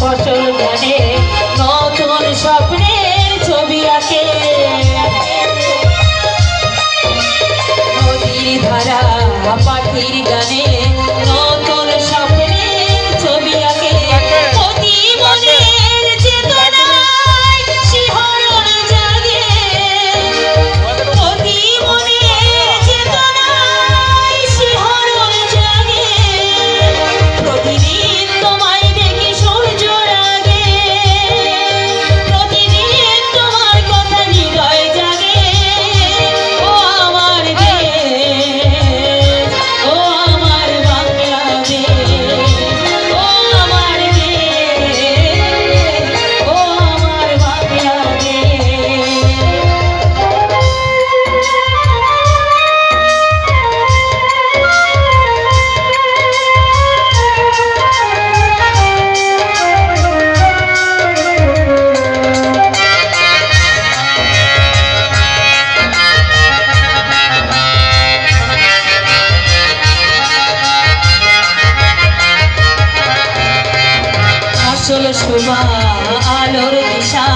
ফসল মনে নতুন স্বপ্নের ছবি আঁকে ধারা পাখির গানে আসল শোভা আলোর দিশা।